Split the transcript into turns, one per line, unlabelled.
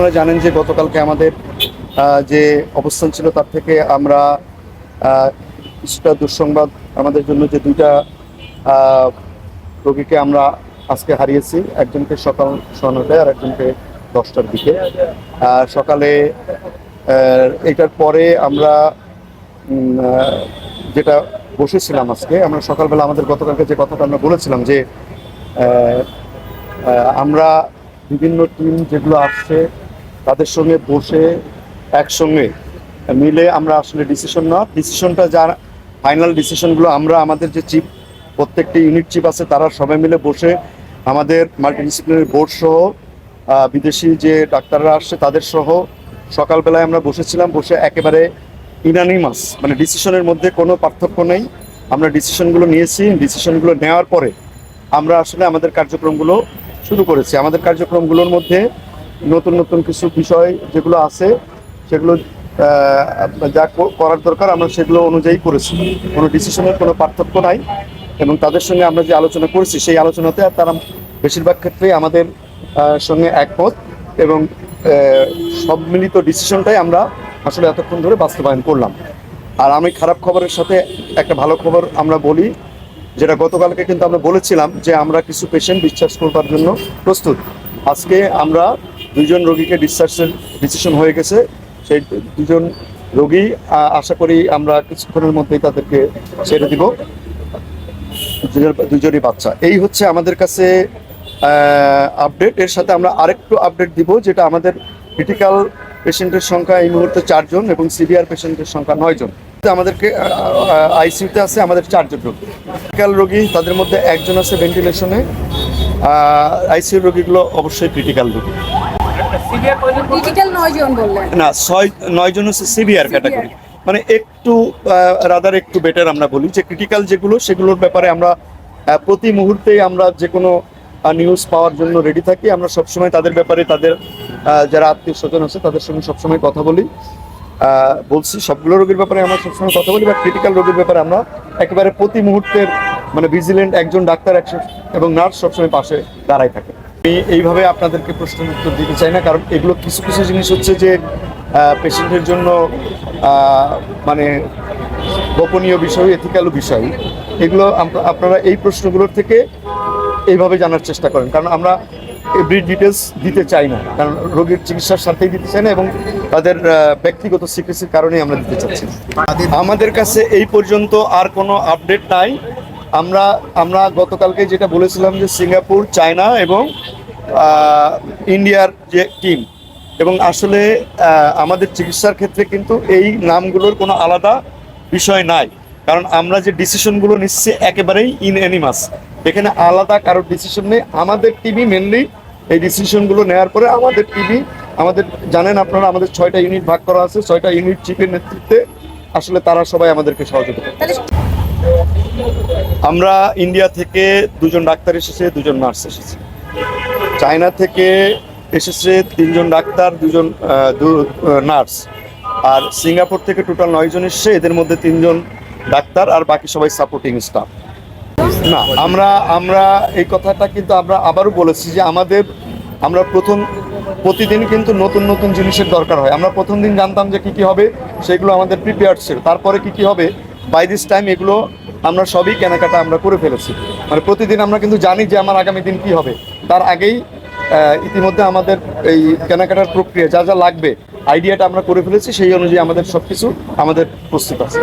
আপনারা জানেন যে গতকালকে আমাদের যে অবস্থান ছিল তার থেকে আমরা কিছুটা দুঃসংবাদ আমাদের জন্য যে দুইটা রোগীকে আমরা আজকে হারিয়েছি। একজনকে সকাল নটায় আর একজনকে দশটার দিকে। সকালে এটার পরে আমরা যেটা বসেছিলাম আজকে, আমরা সকালবেলা আমাদের গতকালকে যে কথাটা আমরা বলেছিলাম যে আমরা বিভিন্ন টিম যেগুলো আসছে তাদের সঙ্গে বসে একসঙ্গে মিলে আমরা আসলে ডিসিশন না ডিসিশনটা যার ফাইনাল ডিসিশনগুলো আমরা, আমাদের যে চিফ প্রত্যেকটি ইউনিট চিফ আছে, তারা সবাই মিলে বসে আমাদের মাল্টিডিসিপ্লিনারি বোর্ড সহ বিদেশি যে ডাক্তাররা আসছে তাদের সহ সকালবেলায় আমরা বসেছিলাম, বসে একেবারে ইনানিমাস মানে ডিসিশনের মধ্যে কোনো পার্থক্য নেই। আমরা ডিসিশনগুলো নিয়েছি ডিসিশনগুলো নেওয়ার পরে আমরা আসলে আমাদের কার্যক্রমগুলো শুরু করেছি। আমাদের কার্যক্রমগুলোর মধ্যে নতুন নতুন কিছু বিষয় যেগুলো আছে, সেগুলো যা করার দরকার, আমরা সেগুলো অনুযায়ী করেছি। কোনো ডিসিশনের কোনো পার্থক্য নাই এবং তাদের সঙ্গে আমরা যে আলোচনা করেছি, সেই আলোচনাতে তারা বেশিরভাগ ক্ষেত্রেই আমাদের সঙ্গে একমত এবং সব মিলিত ডিসিশনটাই আমরা আসলে এতক্ষণ ধরে বাস্তবায়ন করলাম। আর আমি খারাপ খবরের সাথে একটা ভালো খবর আমরা বলি, যেটা গতকালকে কিন্তু আমরা বলেছিলাম যে আমরা কিছু পেশেন্ট ডিসচার্জ করবার জন্য প্রস্তুত। আজকে আমরা দুইজন রোগীকে ডিসচার্জের ডিসিশন হয়ে গেছে। সেই দুজন রোগী আশা করি আমরা কিছুক্ষণের মধ্যেই তাদেরকে ছেড়ে দিব। দুজন- দুজনই বাচ্চা। এই হচ্ছে আমাদের কাছে আপডেট এর সাথে আমরা আরেকটু আপডেট দিব, যেটা আমাদের ক্রিটিক্যাল পেশেন্টের সংখ্যা এই মুহূর্তে চারজন এবং সিভিয়ার পেশেন্টের সংখ্যা নয় জন আমাদেরকে আইসিইউতে আছে আমাদের চারজন রোগী। ক্রিটিক্যাল রোগী, তাদের মধ্যে একজন আছে ভেন্টিলেশনে আইসিইউ রোগীগুলো অবশ্যই ক্রিটিক্যাল রোগী।
ডিজিটাল নয় জন বললেন।
না ছয় নয় জন হচ্ছে সিভিয়ার ক্যাটাগরি মানে একটু রাদার একটু বেটার আমরা বলি যে ক্রিটিক্যাল যেগুলো সেগুলোর ব্যাপারে আমরা প্রতি মুহূর্তে আমরা যে কোনো নিউজ পাওয়ার জন্য রেডি থাকি। আমরা সবসময় তাদের ব্যাপারে তাদের যারা আত্মীয় স্বজন আছে তাদের সঙ্গে সবসময় কথা বলি। বলছি সবগুলো রোগীর ব্যাপারে আমরা সবসময় কথা বলি বা ক্রিটিক্যাল রোগীর ব্যাপারে আমরা একেবারে প্রতি মুহূর্তের মানে ভিজিলেন্ট একজন ডাক্তার একশো এবং নার্স সবসময় পাশে দাঁড়াই থাকে। আমি এইভাবে আপনাদেরকে প্রশ্নের উত্তর দিতে চাই না, কারণ এগুলো কিছু কিছু জিনিস হচ্ছে যে পেশেন্টের জন্য মানে গোপনীয় বিষয় এথিক্যাল বিষয়। এগুলো আপনারা এই প্রশ্নগুলোর থেকে এইভাবে জানার চেষ্টা করেন, কারণ আমরা এভরি ডিটেলস দিতে চাই না, কারণ রোগীর চিকিৎসার সাথেই দিতে চাই না এবং তাদের ব্যক্তিগত সিক্রেসির কারণেই আমরা দিতে চাচ্ছি। আমাদের কাছে এই পর্যন্ত আর কোনো আপডেট নাই। আমরা আমরা গতকালকে যেটা বলেছিলাম যে সিঙ্গাপুর, চায়না এবং ইন্ডিয়ার যে টিম এবং আসলে আমাদের চিকিৎসার ক্ষেত্রে কিন্তু এই নামগুলোর কোনো আলাদা বিষয় নাই। কারণ আমরা যে ডিসিশনগুলো নিচ্ছি একেবারেই ইন অ্যানিমাস এখানে আলাদা কারোর ডিসিশন নেই। আমাদের টিভি মেনলি এই ডিসিশনগুলো নেওয়ার পরে আমাদের টিভি আমাদের, জানেন আপনারা, আমাদের ছয়টা ইউনিট ভাগ করা আছে। ছয়টা ইউনিট চিফের নেতৃত্বে আসলে তারা সবাই আমাদেরকে সহযোগিতা আমরা ইন্ডিয়া থেকে দুজন ডাক্তার এসেছে, দুজন নার্স এসেছে। চায়না থেকে এসেছে তিনজন ডাক্তার, দুজন নার্স। আর সিঙ্গাপুর থেকে টোটাল নয় জন এসছে, এদের মধ্যে তিনজন ডাক্তার আর বাকি সবাই সাপোর্টিং স্টাফ না, আমরা আমরা এই কথাটা কিন্তু আমরা আবারও বলেছি যে আমাদের, আমরা প্রথম, প্রতিদিন কিন্তু নতুন নতুন জিনিসের দরকার হয়। আমরা প্রথম দিন জানতাম যে কি কি হবে, সেগুলো আমাদের প্রিপেয়ার ছিল। তারপরে কি কি হবে বাই দিস টাইম এগুলো আমরা সবই কেনাকাটা আমরা করে ফেলেছি। মানে প্রতিদিন আমরা কিন্তু জানি যে আমার আগামী দিন কি হবে। তার আগেই ইতিমধ্যে আমাদের এই কেনাকাটার প্রক্রিয়া যা যা লাগবে আইডিয়াটা আমরা করে ফেলেছি, সেই অনুযায়ী আমাদের সব কিছু আমাদের প্রস্তুত আছে।